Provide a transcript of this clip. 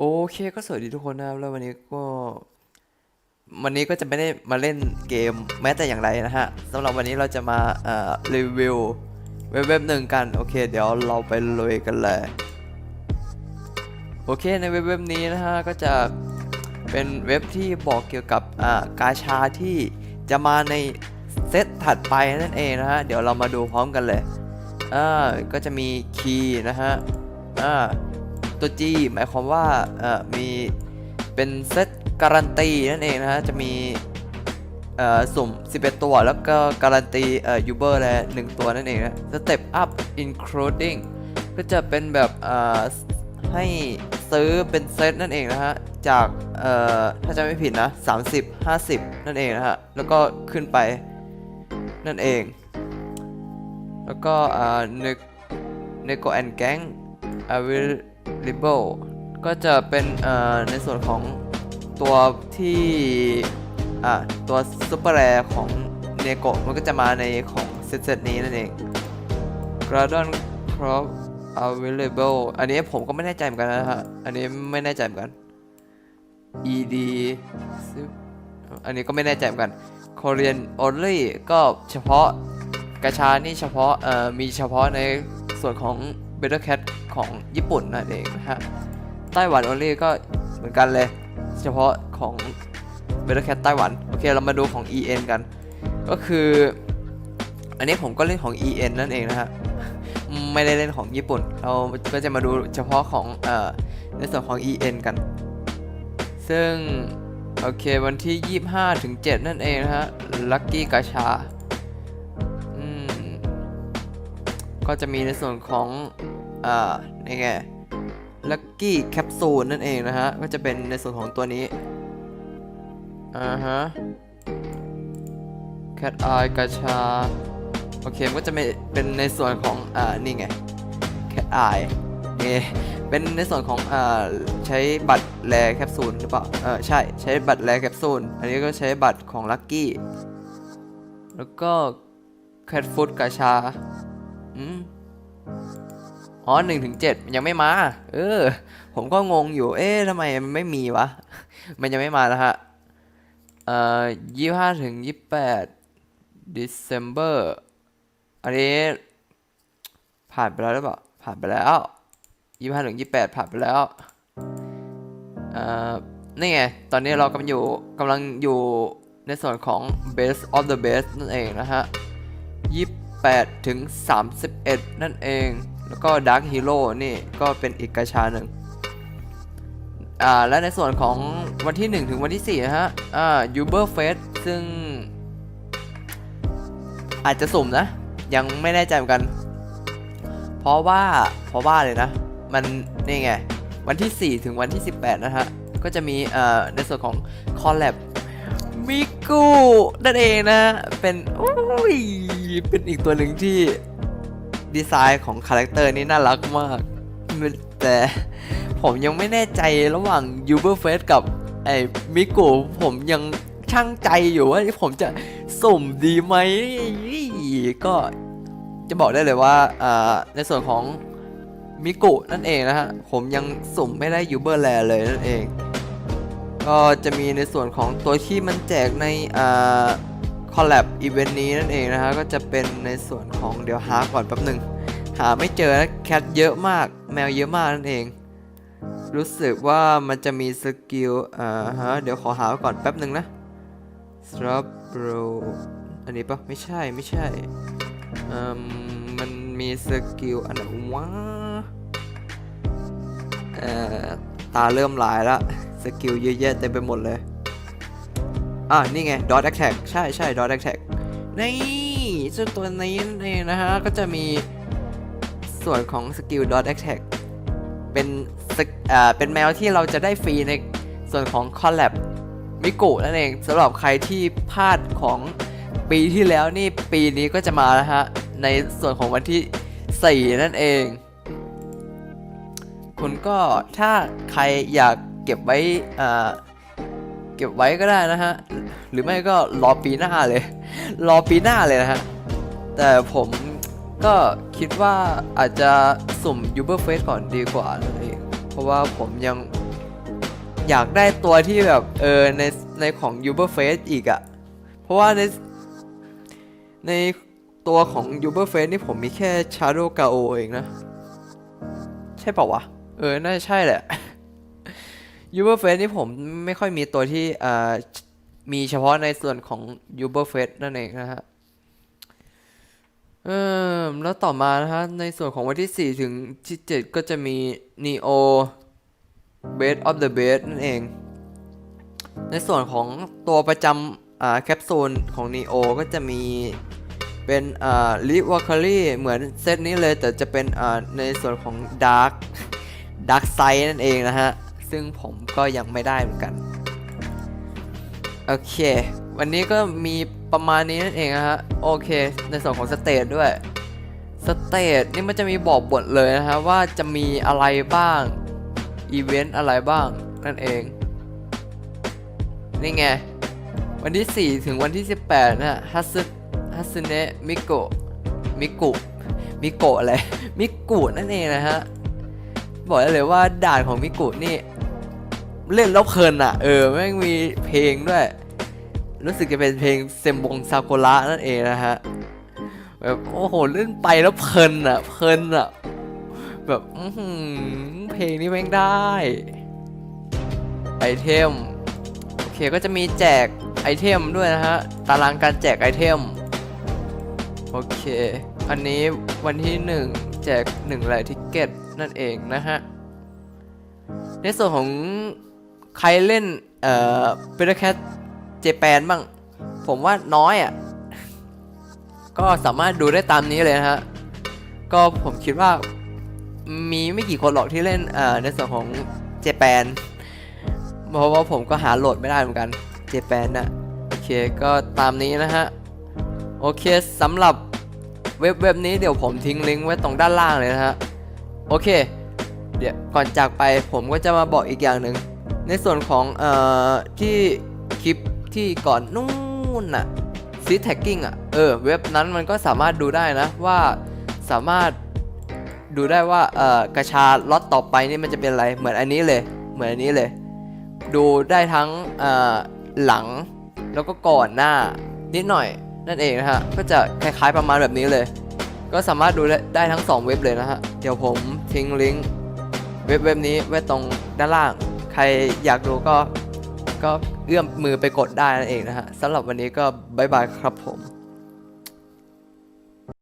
โอเคก็สวัสดีทุกคนนะครับแล้ววันนี้ก็ วันนี้ก็จะไม่ได้มาเล่นเกมแม้แต่อย่างไรนะฮะสำหรับวันนี้เราจะมาเอ่อรีวิวเว็บเว็บหนึ่งกัน โอเค เดี๋ยวเราไปลุยกันเลย โอเคในเว็บเว็บนี้นะฮะก็จะเป็นเว็บที่บอกเกี่ยวกับอ่ากาชาที่จะมาในเซตถัดไปนั่นเองนะฮะเดี๋ยวเรามาดูพร้อมกันเลยอ่าก็จะมีคีย์นะฮะอ่า ตัว G หมายความว่าเอ่อมีเป็นเซตการันตีนั่นเองนะฮะจะมีเอ่อสุ่ม 11 ตัว แล้วก็การันตีเอ่อยูเบอร์และ1ตัวนั่นเองนะ Step up including ก็จะเป็นแบบเอ่อให้ซื้อเป็นเซตนั่นเองนะฮะจากเอ่อถ้าจะไม่ผิดนะ 30 50 นั่นเองนะฮะแล้วก็ขึ้นไปนั่นเอง แล้วก็เอ่อ Nego and Gang available ก็จะเป็นในส่วนของตัวที่ตัวซูเปอร์แรของเนโกะมันก็จะมาในของเซตๆนี้นั่นเอง Gradon Crop available อันนี้ผมก็ไม่แน่ใจเหมือนกันนะฮะ อันนี้ไม่แน่ใจเหมือนกัน ED อันนี้ก็ไม่แน่ใจเหมือนกัน Korean only ก็เฉพาะกระชานี่เฉพาะมีเฉพาะในส่วนของ Better Cat ของญี่ปุ่นนั่นเองนะฮะไต้หวัน only ก็เหมือนกันเลย เฉพาะของ Better Cat ไต้หวัน โอเค เรามาดูของ EN กัน ก็คือ อันนี้ผมก็เล่นของ EN นั่นเองนะฮะ ไม่ได้เล่นของญี่ปุ่น เราก็จะมาดูเฉพาะของเอ่อในส่วนของ EN กัน ซึ่ง โอเค วันที่ 25ถึง7นั่นเองนะฮะ ลัคกี้กาชาก็จะมีในส่วนของ อ่านี่ไงลัคกี้แคปซูลนั่นเองนะฮะ ก็จะเป็นในส่วนของตัวนี้ อ่าฮะแคทอายกาชา โอเค มันก็จะเป็นในส่วนของ อ่า นี่ไงแคทอายนี่เป็นในส่วนของ อ่า ใช้บัตรแลแคปซูลหรือเปล่า เออใช่ ใช้บัตรแลแคปซูล อันนี้ก็ใช้บัตรของลัคกี้ แล้วก็แคทฟูดกาชา อืม อ๋อหนึ่งถึงเจ็ดยังไม่มา เออ ผมก็งงอยู่ เอ๊ะทำไมมันไม่มีวะ มันยังไม่มาแล้วฮะ เอ่อยี่ห้าถึงยี่แปด December อันนี้ ผ่านไปแล้วหรือเปล่า ผ่านไปแล้วยี่ห้าถึงยี่แปดผ่านไปแล้ว เอ่อ นี่ไง ตอนนี้เรากำลังอยู่กำลังอยู่ในส่วนของ best of the best นั่นเองนะฮะ 28 ถึง 31 นั่นเอง แล้วก็ Dark Hero นี่ก็เป็นอีกกระชาหนึ่งอ่าและในส่วนของวันที่ 1 ถึงวันที่ 4 นะฮะอ่า Uber Fest ซึ่ง อาจจะสุ่มนะ ยังไม่แน่ใจเหมือนกัน เพราะว่าเพราะว่าเลยนะ มันนี่ไง วันที่ 4 ถึงวันที่ 18 นะฮะ ก็จะมีเอ่อในส่วนของ Collab มิกูนั่นเองนะ เป็นอุ้ยเป็นอีกตัวหนึ่งที่ ดีไซน์ของคาแรคเตอร์นี่น่ารักมาก แต่ผมยังไม่แน่ใจระหว่าง u b e r f a c e กับไอ้มิกูผมยังช่างใจอยู่ว่าผมจะสุ่มดีไหมก็จะบอกได้เลยว่าในส่วนของมิกุนั่นเองนะฮะ ผมยังสุ่มไม่ได้ยูเบอร์แลเลยนั่นเอง ก็จะมีในส่วนของตัวที่มันแจกในอ่า คอลแลบอีเวนต์นี้นั่นเองนะฮะก็จะเป็นในส่วนของเดี๋ยวหาก่อนแป๊บหนึ่งหาไม่เจอนะแคทเยอะมากแมวเยอะมากนั่นเอง รู้สึกว่ามันจะมีสกิลอ่าฮะเดี๋ยวขอหาก่อนแป๊บหนึ่งนะ s t r a b r o อันนี้ปะไม่ใช่ไม่ใช่อืมมันมีสกิลอันไหนวะเอ่อตาเริ่มลายละสกิลเยอะแยะเต็มไปหมดเลย อะนี่ไง dot attack ใช่ใช่ dot attack นี่เจ้าตัวนี้นั่นเองนะฮะ ก็จะมีส่วนของสกิล dot attack เป็นสกอ่าเป็นแมวที่เราจะได้ฟรีในส่วนของ collab มิกุนั่นเองสำหรับใครที่พลาดของปีที่แล้วนี่ปีนี้ก็จะมาแล้วฮะ ในส่วนของวันที่ 4 นั่นเอง คุณก็ถ้าใครอยากเก็บไว้อ่า เก็บไว้ก็ได้นะฮะ หรือไม่ก็รอปีหน้าเลย รอปีหน้าเลยนะฮะ แต่ผมก็คิดว่าอาจจะสุ่ม Uber Face ก่อนดีกว่าเองเพราะว่าผมยังอยากได้ตัวที่แบบเออในในของ Uber Face อีกอะเพราะว่าในในตัวของ Uber Face นี่ผมมีแค่ Shadow Gao เองนะ ใช่เปล่าวะ เออ น่าจะใช่แหละ Uber Face นี่ผมไม่ค่อยมีตัวที่อ่ามีเฉพาะในส่วนของ Uber Face นั่นเองนะฮะเออแล้วต่อมานะฮะ ในส่วนของวันที่ 4 ถึงที่ 7 ก็จะมี Neo Base of the Base นั่นเอง ในส่วนของตัวประจำอ่าแคปซูลของ Neo ก็จะมีเป็นอ่าลิวอคารีเหมือนเซตนี้เลยแต่จะเป็นอ่าในส่วนของ Dark Dark Side นั่นเองนะฮะ ซึ่งผมก็ยังไม่ได้เหมือนกัน โอเค วันนี้ก็มีประมาณนี้นั่นเองนะฮะ โอเค ในส่วนของสเตจด้วย สเตจนี่มันจะมีบอกบทเลยนะฮะ ว่าจะมีอะไรบ้าง อีเวนต์อะไรบ้างนั่นเอง นี่ไง วันที่ 4 ถึงวันที่ 18นะฮะฮัสฮัสเนะมิโกะมิกุมิโกะอะไร มิกุนั่นเองนะฮะ บอกได้เลยว่าด่านของมิกุนี่ เล่นแล้วเพลินอะ เออแม่งมีเพลงด้วย รู้สึกจะเป็นเพลงเซมบงซากุระนั่นเองนะฮะแบบโอ้โหเล่นไปแล้วเพลินอะ เพลินอะ แบบเพลงนี้แม่งได้ไอเทมโอเคก็จะมีแจกไอเทมด้วยนะฮะ ตารางการแจกไอเทม โอเค อันนี้วันที่ 1 แจก1รายทิกเก็ตนั่นเองนะฮะ ในส่วนของ ใครเล่น เอ่อเปเ r แคทเจแปนบ้าง ผมว่าน้อยอะ ก็สามารถดูได้ตามนี้เลยนะฮะ ก็ผมคิดว่ามีไม่กี่คนหรอกที่เล่น เอ่อ ในส่วนของเจแปน เพราะว่าผมก็หาโหลดไม่ได้เหมือนกัน เจแปนนะโอเค ก็ตามนี้นะฮะ โอเคสำหรับเว็บเว็บนี้เดี๋ยวผมทิ้งลิงก์ไว้ตรงด้านล่างเลยนะฮะ โอเค เดี๋ยวก่อนจากไปผมก็จะมาบอกอีกอย่างหนึ่ง ในส่วนของเอ่อที่คลิปที่ก่อนนู่นน่ะซีแท็กกิ้งอะเออเว็บนั้นมันก็สามารถดูได้นะว่าสามารถดูได้ว่าเอ่อกระชาล็อตต่อไปนี่มันจะเป็นอะไรเหมือนอันนี้เลย เหมือนอันนี้เลย ดูได้ทั้งเอ่อหลังแล้วก็ก่อนหน้านิดหน่อยนั่นเองนะฮะก็จะคล้ายๆประมาณแบบนี้เลย ก็สามารถดูได้ได้ทั้ง 2 เว็บเลยนะฮะเดี๋ยวผมทิ้งลิงก์เว็บเว็บนี้ไว้ตรงด้านล่าง ใครอยากดูก็ก็เอื้อมมือไปกดได้นั่นเองนะฮะสำหรับวันนี้ก็บายบายครับผม